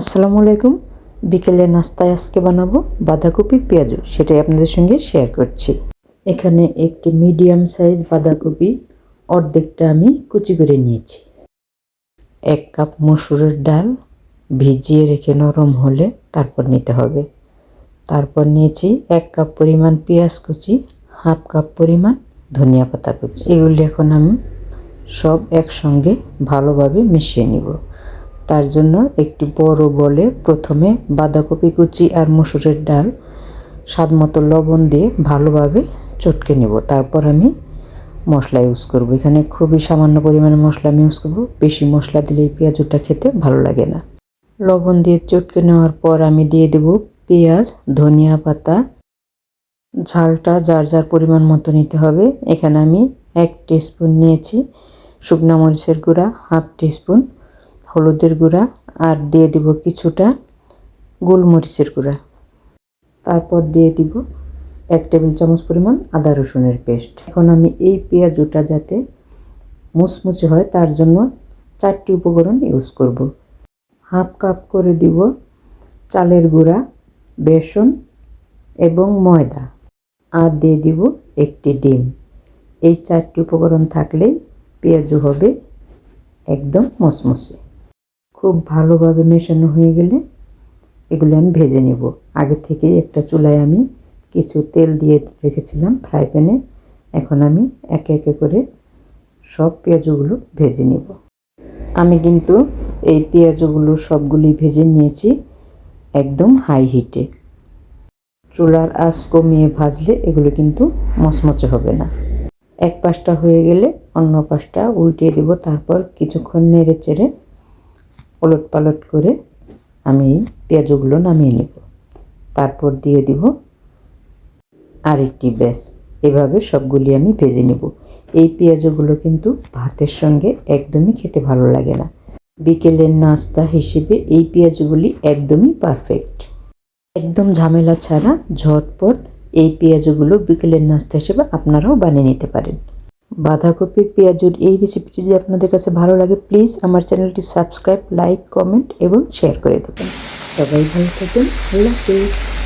আসসালামু আলাইকুম। বিকেলে নাস্তায় আজকে বানাবো বাঁধাকপি পেঁয়াজু। সেটাই আপনাদের সঙ্গে শেয়ার করছি। এখানে একটি মিডিয়াম সাইজ বাঁধাকপি অর্ধেকটা আমি কুচি করে নিয়েছি। এক কাপ মসুরের ডাল ভিজিয়ে রেখে নরম হলে তারপর নিতে হবে। তারপর নিয়েছি এক কাপ পরিমাণ পেঁয়াজ কুচি, হাফ কাপ পরিমাণ ধনিয়া পাতা কুচি। এগুলি এখন আমি সব একসঙ্গে ভালোভাবে মিশিয়ে নিব। তার জন্য একটি বড় বলে প্রথমে বাঁধাকপি কুচি আর মসুরের ডাল স্বাদ মতো লবণ দিয়ে ভালোভাবে চটকে নেব। তারপর আমি মশলা ইউজ করব। এখানে খুবই সামান্য পরিমাণে মশলা আমি ইউজ করব। বেশি মশলা দিলে এই পেঁয়াজটা খেতে ভালো লাগে না। লবণ দিয়ে চটকে নেওয়ার পর আমি দিয়ে দেব পেঁয়াজ, ধনিয়া পাতা। ঝালটা যার যার পরিমাণ মতো নিতে হবে। এখানে আমি এক টিস্পুন নিয়েছি শুকনা মরিচের গুঁড়া হাফ টিস্পুন হলুদের গুঁড়া আর দিয়ে দিব কিছুটা গোলমরিচের গুঁড়া। তারপর দিয়ে দিব এক টেবিল চামচ পরিমাণ আদা রসুনের পেস্ট। এখন আমি এই পেঁয়াজুটা যাতে মুচমুচে হয়, তার জন্য চারটি উপকরণ ইউজ করব। হাফ কাপ করে দিব চালের গুঁড়া, বেসন এবং ময়দা আর দিয়ে দিব একটি ডিম। এই চারটি উপকরণ থাকলে পেঁয়াজু হবে একদম মসমসে খুব ভালোভাবে মেশানো হয়ে গেলে এগুলো আমি ভেজে নেব। আগে থেকেই একটা চুলায় আমি কিছু তেল দিয়ে রেখেছিলাম ফ্রাই প্যানে। এখন আমি একে একে করে সব পেঁয়াজগুলো ভেজে নেব। আমি কিন্তু এই পেঁয়াজগুলো সবগুলি ভেজে নিয়েছি একদম হাই হিটে। চুলার আঁচ কমিয়ে ভাজলে এগুলো কিন্তু মচমচে হবে না। এক পাশটা হয়ে গেলে অন্য পাশটা উল্টিয়ে দেব, তারপর কিছুক্ষণ নেড়ে চেড়ে ওলট পালট করে আমি পেঁয়াজগুলো নামিয়ে নেব। তারপর দিয়ে দিব আরেকটি ব্যাস। এভাবে সবগুলি আমি ভেজে নেব। এই পেঁয়াজগুলো কিন্তু ভাতের সঙ্গে একদমই খেতে ভালো লাগে না। বিকেলের নাস্তা হিসেবে এই পেঁয়াজগুলি একদমই পারফেক্ট একদম ঝামেলা ছাড়া ঝটপট এই পেঁয়াজগুলো বিকেলের নাস্তা হিসেবে আপনারাও বানিয়ে নিতে পারেন। বাঁধাকপি পেঁয়াজুর এই রেসিপিটি যদি আপনাদের কাছে ভালো লাগে প্লিজ আমার চ্যানেলটি সাবস্ক্রাইব লাইক কমেন্ট এবং শেয়ার করে দেবেন। সবাই ভালো থাকবেন আল্লাহ হাফিজ।